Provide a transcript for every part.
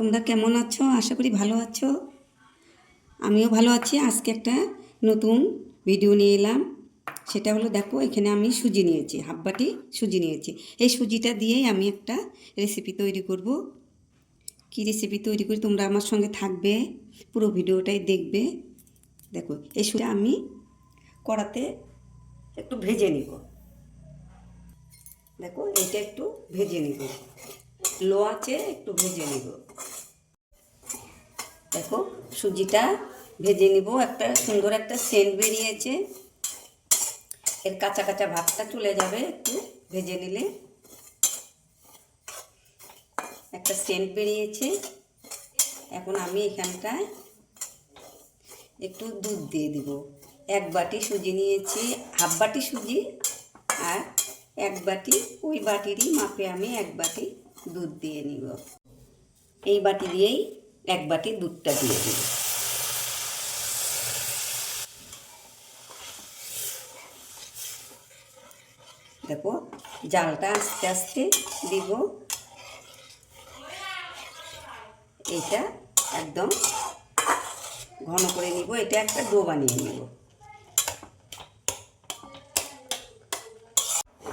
তোমরা কেমন আছো? আশা করি ভালো আছো। আমিও ভালো আছি। আজকে একটা নতুন ভিডিও নিয়ে এলাম। সেটা হলো, দেখো, এখানে আমি সুজি নিয়েছি হাফ বাটি সুজি নিয়েছি। এই সুজিটা দিয়েই আমি একটা রেসিপি তৈরি করব। কী রেসিপি তৈরি করি তোমরা আমার সঙ্গে থাকবে, পুরো ভিডিওটাই দেখবে। দেখো, এই সুজিটা আমি কড়াতে একটু ভেজে নিব। দেখো এটা একটু ভেজে নিব। লো আছে একটু ভেজে নিব। দেখো, সুজিটা ভেজে নিব। একটা সুন্দর একটা সেন্ট বেরিয়েছে। এর কাঁচা কাঁচা ভাতটা চলে যাবে একটু ভেজে নিলে। একটা সেন্ট বেরিয়েছে। এখন আমি এখানটায় একটু দুধ দিয়ে দিব। এক বাটি সুজি নিয়েছি, হাফ বাটি সুজি আর এক বাটি ওই বাটিরই মাপে আমি এক বাটি দুধ দিয়ে নিব। এই বাটি দিয়েই এক বাটি দুধটা দিয়ে দিব। দেখো, জালটা আস্তে আস্তে দিব। এটা একদম ঘন করে নিব। এটা একটা ডো বানিয়ে নিব।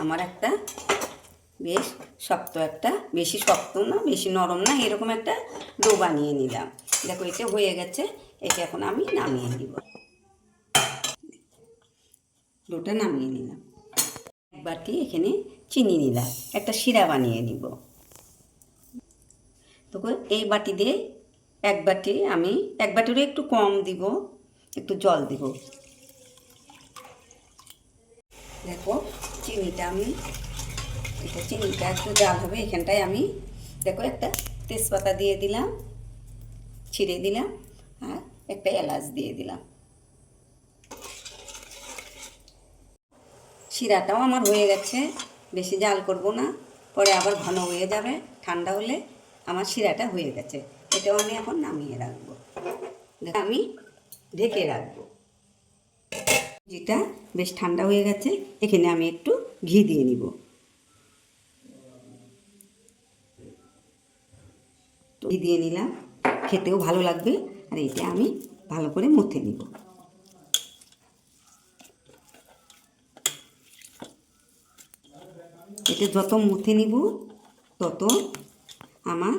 আমার একটা বেশ শক্ত একটা, বেশি শক্ত না, বেশি নরম না, এরকম একটা ডো বানিয়ে নিলাম। দেখো এটা হয়ে গেছে এটা এখন আমি নামিয়ে নিব। ডোটা নামিয়ে নিলাম। এক বাটি এখানে চিনি নিলাম, একটা শিরা বানিয়ে নিব। তো এই বাটি দিয়ে এক বাটি আমি, এক বাটিরও একটু কম দিব, একটু জল দিব। দেখো, চিনিটা আমি চিনিটা একটু জাল হবে, এখানটায় আমি দেখো একটা তেজপাতা দিয়ে দিলাম, ছিঁড়ে দিলাম, আর একটা এলাচ দিয়ে দিলাম। শিরাটাও আমার হয়ে গেছে, বেশি জাল করব না, পরে আবার ঘন হয়ে যাবে, ঠান্ডা হলে আমার শিরাটা হয়ে গেছে, এটাও আমি এখন নামিয়ে রাখব। আমি ঢেকে রাখব। যেটা বেশ ঠান্ডা হয়ে গেছে, এখানে আমি একটু ঘি দিয়ে নিব। ঘি দিয়ে নিলাম। খেতেও ভালো লাগবে। আর এটা আমি ভালো করে মুথে নিব। এটা যত মুথে নিব, তত আমার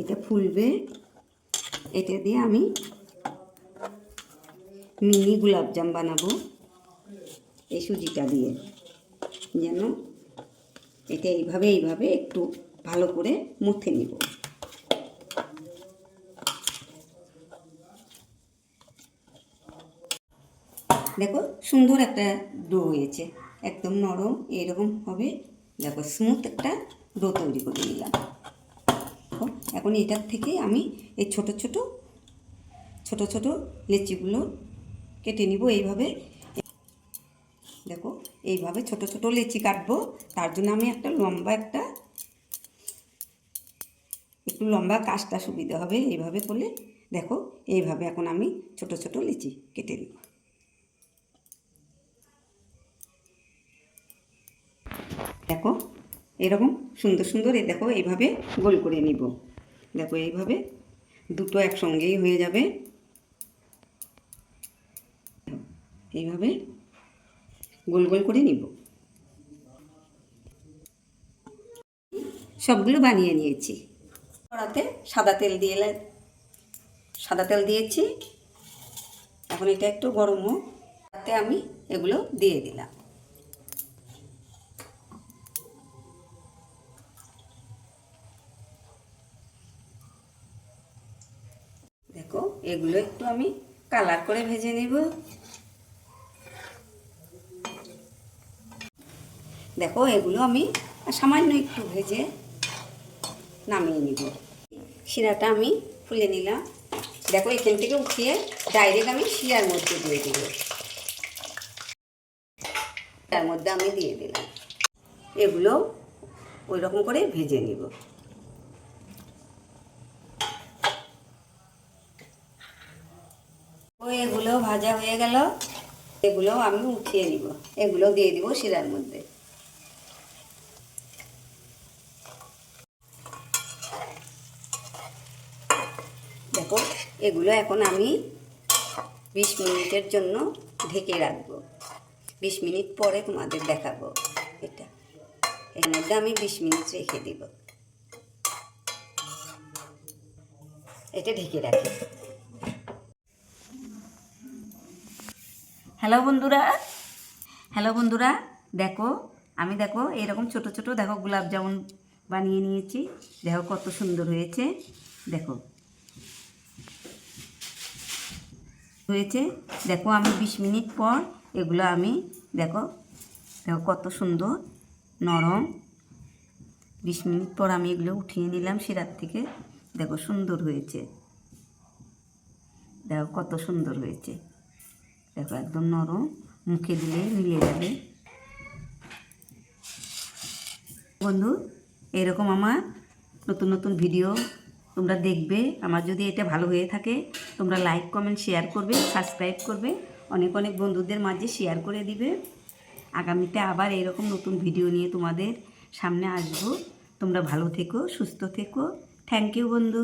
এটা ফুলবে। এটা দিয়ে আমি মিনি গোলাপজাম বানাবো এই সুজিটা দিয়ে। যেন এটা এইভাবে এইভাবে একটু ভালো করে মুথে নিব। দেখো সুন্দর একটা ডো হয়েছে, একদম নরম, এরকম হবে। দেখো স্মুথ একটা ডো তৈরি করে নিলাম। এখন এটার থেকে আমি এই ছোট ছোট ছোট ছোট লিচিগুলো কেটে নিব এইভাবে। দেখো, এইভাবে ছোট ছোট লিচি কাটবো, তার জন্য আমি একটা লম্বা একটা একটু লম্বা কাজটা সুবিধা হবে, এইভাবে করলে দেখো, এইভাবে এখন আমি ছোট ছোট লিচি কেটে নিব। দেখো, এরকম সুন্দর সুন্দর, এ দেখো, এইভাবে গোল করে নিব। দেখো, এইভাবে দুটো একসঙ্গেই হয়ে যাবে। এইভাবে গোল গোল করে নিব। সবগুলো বানিয়ে নিয়েছি। কড়াতে সাদা তেল দিয়ে সাদা তেল দিয়েছি। এখন এটা একটু গরম হোক। তাতে আমি এগুলো দিয়ে দিলাম। দেখো, এগুলো একটু আমি কালার করে ভেজে নেব। দেখো, এগুলো আমি সামান্য একটু ভেজে নামিয়ে নিব। শিরাটা আমি ফুলে নিলাম। দেখো, এখান থেকে উঠিয়ে ডাইরেক্ট আমি শিরার মধ্যে দিয়ে দিব। তার মধ্যে আমি দিয়ে দিলাম। এগুলো ওই রকম করে ভেজে নিব। এগুলো ভাজা হয়ে গেল। এগুলো আমি উঠিয়ে নিব। এগুলো দিয়ে দিব শিরার মধ্যে। এগুলো এখন আমি বিশ মিনিটের জন্য ঢেকে রাখব। বিশ মিনিট পরে তোমাদের দেখাবো এটা। এর মধ্যে আমি বিশ মিনিট রেখে দিব। এটা ঢেকে রাখি। হ্যালো বন্ধুরা। হ্যালো বন্ধুরা, দেখো, আমি দেখো, এরকম ছোট ছোট, দেখো, গোলাপ জামুন বানিয়ে নিয়েছি। দেখো কত সুন্দর হয়েছে। দেখো হয়েছে। দেখো, আমি বিশ মিনিট পর এগুলো আমি, দেখো দেখো কত সুন্দর, নরম। বিশ মিনিট পর আমি এগুলো উঠিয়ে নিলাম শিরার থেকে। দেখো, সুন্দর হয়েছে। দেখো, কত সুন্দর হয়েছে। দেখো, একদম নরম। মুখে দিলে মিলে যাবে। বন্ধু, এরকম আমার নতুন নতুন ভিডিও তোমরা দেখবে, আমার যদি এটা ভালো হয়ে থাকে, তোমরা লাইক কমেন্ট শেয়ার করবে সাবস্ক্রাইব করবে, অনেক অনেক বন্ধুদের মাঝে শেয়ার করে দিবে। আগামীতে আবার এরকম নতুন ভিডিও নিয়ে তোমাদের সামনে আসব। তোমরা ভালো থেকো, সুস্থ থেকো। থ্যাংক ইউ বন্ধু।